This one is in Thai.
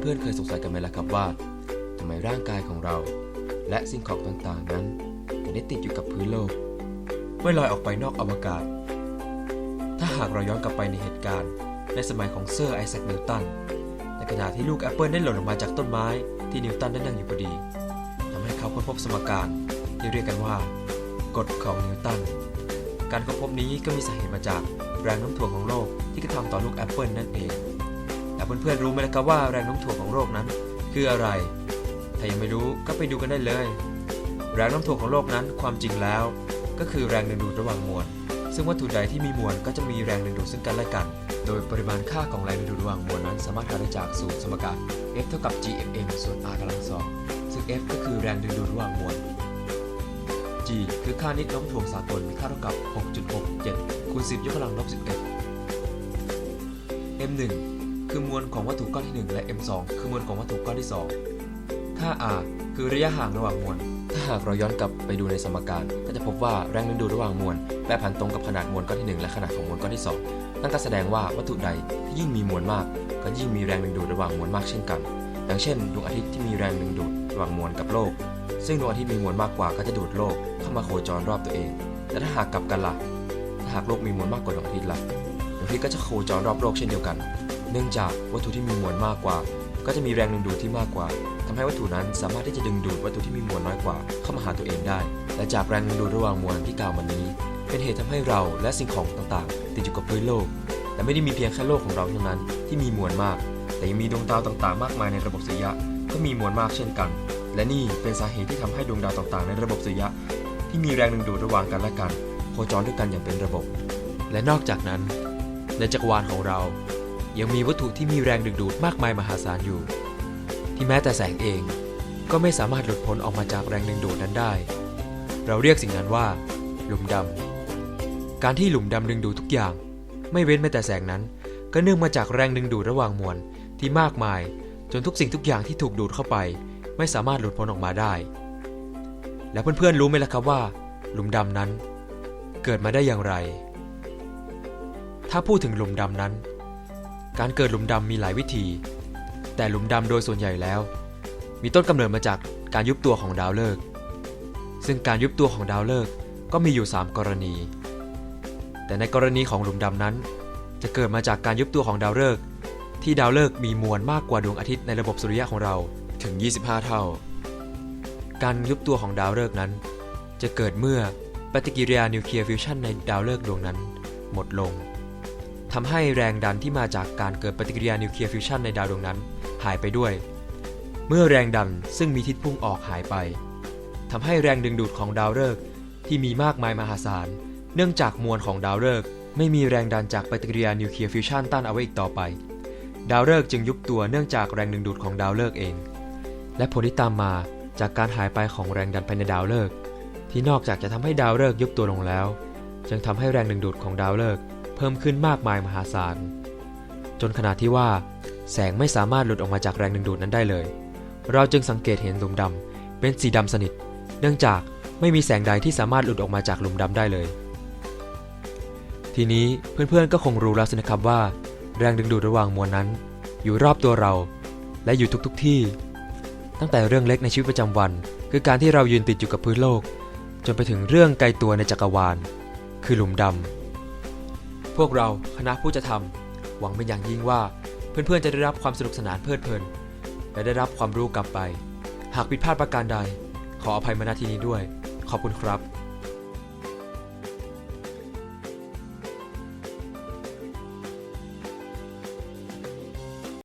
เพื่อนๆเคยสงสัยกันไหมล่ะครับว่าทำไมร่างกายของเรา และสิ่งของต่างๆนั้นถึงได้ติดอยู่กับพื้นโลกไม่ลอยออกไปนอกอวกาศ ถ้าหากเราย้อนกลับไปในเหตุการณ์ ในสมัยของเซอร์ไอแซคนิวตันในขณะที่ลูกแอปเปิลได้หล่นลงมาจากต้นไม้ที่นิวตันได้นั่งอยู่พอดีทำให้เขาค้นพบสมการที่เรียกกันว่ากฎของนิวตันการค้นพบนี้ก็มีสาเหตุมาจากแรงโน้มถ่วงของโลกที่กระทำต่อลูกแอปเปิลนั่นเอง แต่เพื่อนๆรู้ไหมล่ะครับว่าแรงโน้มถ่วงของโลกนั้น คืออะไร ถ้ายังไม่รู้ก็ไปดูกันได้เลย แรงโน้มถ่วงของโลกนั้นความจริงแล้ว ก็คือแรงดึงดูดระหว่างมวล ซึ่งวัตถุใดที่มีมวลก็จะมีแรงดึงดูดซึ่งกันและกัน โดยปริมาณค่าของแรงดึงดูดระหว่างมวลนั้น สามารถหาได้จากสูตรสมการ F เท่ากับ gfm ส่วน r กำลังสองซึ่ง F ก็คือแรงดึงดูดระหว่างมวล g คือค่านิดโน้มถ่วงสากลมีค่าเท่ากับ 6.67คูณ10ยกกำลังลบ11 m1 คือมวลของวัตถุก้อนที่ 1 และ m2 คือมวลของวัตถุก้อนที่2ค่า r คือระยะห่างระหว่างมวล ถ้าหากเราย้อนกลับไปดูในสมการ ก็จะพบว่าแรงดึงดูดระหว่างมวลแปรผันตรงกับขนาดมวลก้อนที่ 1 และขนาดของมวลก้อนที่ 2 นั่นก็แสดงว่าวัตถุใดที่ยิ่งมีมวลมาก ก็ยิ่งมีแรงดึงดูดระหว่างมวลมากเช่นกัน อย่างเช่นดวงอาทิตย์ที่มีแรงดึงดูดระหว่างมวลกับโลก ซึ่งดวงอาทิตย์มีมวลมากกว่าก็จะดูดโลกเข้ามาโคจรรอบตัวเอง แต่ถ้าหากกลับกันล่ะ ถ้าหากโลกมีมวลมากกว่าดวงอาทิตย์ล่ะ ดวงอาทิตย์ก็จะโคจรรอบโลกเช่นเดียวกัน เนื่องจากวัตถุที่มีมวลมากกว่า ก็จะมีแรงดึงดูดที่มากกว่าทำให้วัตถุนั้นสามารถที่จะดึงดูดวัตถุที่มีมวลน้อยกว่า เข้ามาหาตัวเองได้ และจากแรงดึงดูดระหว่างมวลที่กล่าวมานี้ เป็นเหตุทำให้เราและสิ่งของต่างๆ ติดอยู่กับพื้นโลก แต่ไม่ได้มีเพียงแค่โลกของเราเท่านั้นที่มีมวลมาก แต่ยังมีดวงดาวต่างๆ มากมายในระบบสุริยะก็มีมวลมากเช่นกัน และนี่เป็นสาเหตุที่ทำให้ดวงดาวต่างๆ ในระบบสุริยะ ที่มีแรงดึงดูดระหว่างกันและกันโคจรด้วยกันอย่างเป็นระบบ และนอกจากนั้น ในจักรวาลของเรา ยังมีวัตถุที่มีแรงดึงดูดมากมายมหาศาลอยู่ ที่แม้แต่แสงเองก็ไม่สามารถหลุดพ้นออกมาจากแรงดึงดูดนั้นได้ เราเรียกสิ่งนั้นว่า หลุมดำ การที่หลุมดำดึงดูดทุกอย่าง ไม่เว้นแม้แต่แสงนั้น ก็เนื่องมาจากแรงดึงดูดระหว่างมวลที่มากมาย จนทุกสิ่งทุกอย่างที่ถูกดูดเข้าไป ไม่สามารถหลุดพ้นออกมาได้ และเพื่อนๆรู้ไหมล่ะครับว่า หลุมดำนั้น เกิดมาได้อย่างไร ถ้าพูดถึงหลุมดำนั้น การเกิดหลุมดำมีหลายวิธี แต่หลุมดำโดยส่วนใหญ่แล้ว มีต้นกำเนิดมาจากการยุบตัวของดาวฤกษ์ซึ่งการยุบตัวของดาวฤกษ์ก็มีอยู่ 3 กรณี แต่ในกรณีของหลุมดำนั้น จะเกิดมาจากการยุบตัวของดาวฤกษ์ที่ดาวฤกษ์มีมวลมากกว่าดวงอาทิตย์ในระบบสุริยะของเราถึง 25 เท่า การยุบตัวของดาวฤกษ์นั้น จะเกิดเมื่อปฏิกิริยานิวเคลียร์ฟิวชันในดาวฤกษ์ดวงนั้น หมดลง ทำให้แรงดันที่มาจากการเกิดปฏิกิริยานิวเคลียร์ฟิวชันในดาวดวงนั้นหายไปด้วย เมื่อแรงดันซึ่งมีทิศพุ่งออกหายไปทำให้แรงดึงดูดของดาวฤกษ์ที่มีมากมายมหาศาล เนื่องจากมวลของดาวฤกษ์ไม่มีแรงดันจากปฏิกิริยานิวเคลียร์ฟิวชันต้านเอาไว้อีกต่อไป ดาวฤกษ์จึงยุบตัวเนื่องจากแรงดึงดูดของดาวฤกษ์เอง และผลที่ตามมาจากการหายไปของแรงดันภายในดาวฤกษ์ที่นอกจากจะทำให้ดาวฤกษ์ยุบตัวลงแล้วยังทำให้แรงดึงดูดของดาวฤกษ์ เพิ่มขึ้นมากมายมหาศาล จนขนาดที่ว่าแสงไม่สามารถหลุดออกมาจากแรงดึงดูดนั้นได้เลย เราจึงสังเกตเห็นหลุมดำเป็นสีดำสนิท เนื่องจากไม่มีแสงใดที่สามารถหลุดออกมาจากหลุมดำได้เลย ทีนี้เพื่อนๆก็คงรู้แล้วสินะครับว่า แรงดึงดูดระหว่างมวลนั้น อยู่รอบตัวเรา และอยู่ทุกๆที่ ตั้งแต่เรื่องเล็กในชีวิตประจำวัน คือการที่เรายืนติดอยู่กับพื้นโลก จนไปถึงเรื่องไกลตัวในจักรวาล คือหลุมดำ พวกเราคณะผู้จะทำหวังเป็นอย่างยิ่งว่า เพื่อนๆจะได้รับความสนุกสนานเพลิดเพลิน และได้รับความรู้กลับไป หากผิดพลาดประการใด ขออภัยมาณที่นี้ด้วย ขอบคุณครับ